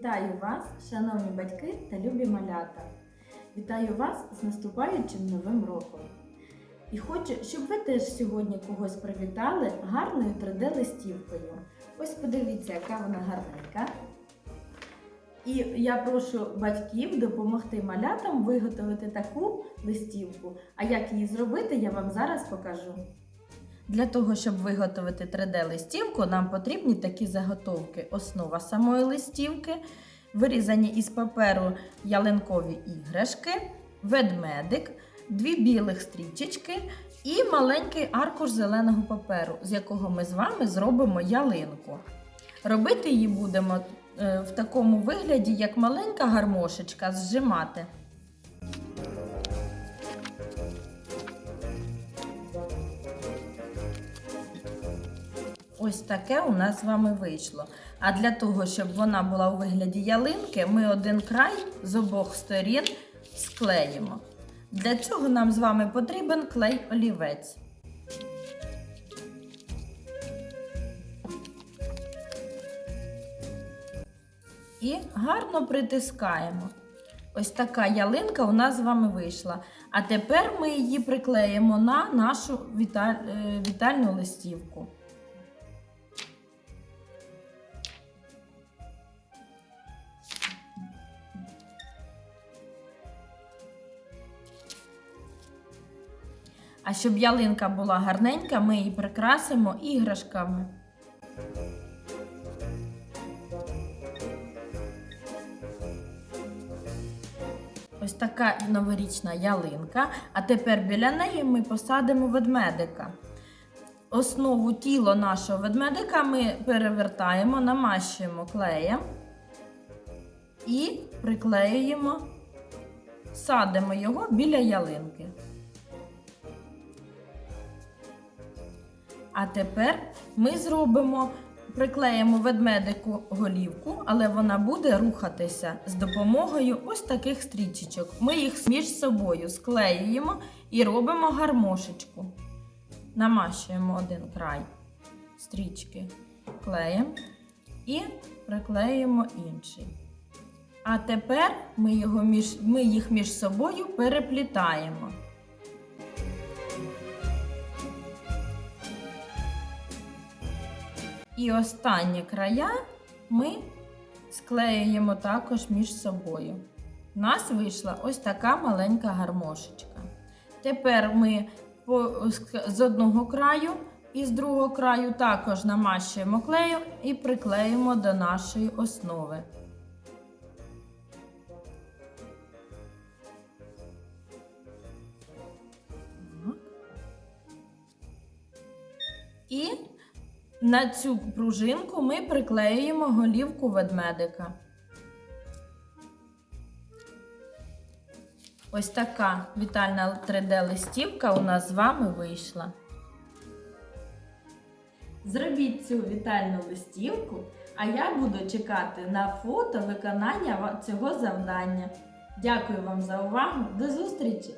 Вітаю вас, шановні батьки та любі малята. Вітаю вас з наступаючим новим роком. І хочу, щоб ви теж сьогодні когось привітали гарною 3D-листівкою. Ось подивіться, яка вона гарненька. І я прошу батьків допомогти малятам виготовити таку листівку. А як її зробити, я вам зараз покажу. Для того, щоб виготовити 3D-листівку, нам потрібні такі заготовки: основа самої листівки, вирізані із паперу ялинкові іграшки, ведмедик, дві білих стрічечки і маленький аркуш зеленого паперу, з якого ми з вами зробимо ялинку. Робити її будемо е, в такому вигляді, як маленька гармошечка, зжимати. Ось таке у нас з вами вийшло. А для того, щоб вона була у вигляді ялинки, ми один край з обох сторін склеїмо. Для цього нам з вами потрібен клей олівець. І гарно притискаємо. Ось така ялинка у нас з вами вийшла. А тепер ми її приклеїмо на нашу е, вітальну листівку. А щоб ялинка була гарненька, ми її прикрасимо іграшками. Ось така новорічна ялинка. А тепер біля неї ми посадимо ведмедика. Основу тіла нашого ведмедика ми перевертаємо, намащуємо клеєм і приклеюємо, садимо його біля ялинки. А тепер ми зробимо, приклеїмо ведмедику голівку, але вона буде рухатися з допомогою ось таких стрічечок. Ми їх між собою склеюємо і робимо гармошечку. Намащуємо один край стрічки клеєм і приклеїмо інший. А тепер ми, його між, ми їх між собою переплітаємо. І останні края ми склеюємо також між собою. У нас вийшла ось така маленька гармошечка. Тепер ми з одного краю і з другого краю також намащуємо клею і приклеїмо до нашої основи. І на цю пружинку ми приклеюємо голівку ведмедика. Ось така вітальна 3D-листівка у нас з вами вийшла. Зробіть цю вітальну листівку, а я буду чекати на фото виконання цього завдання. Дякую вам за увагу. До зустрічі!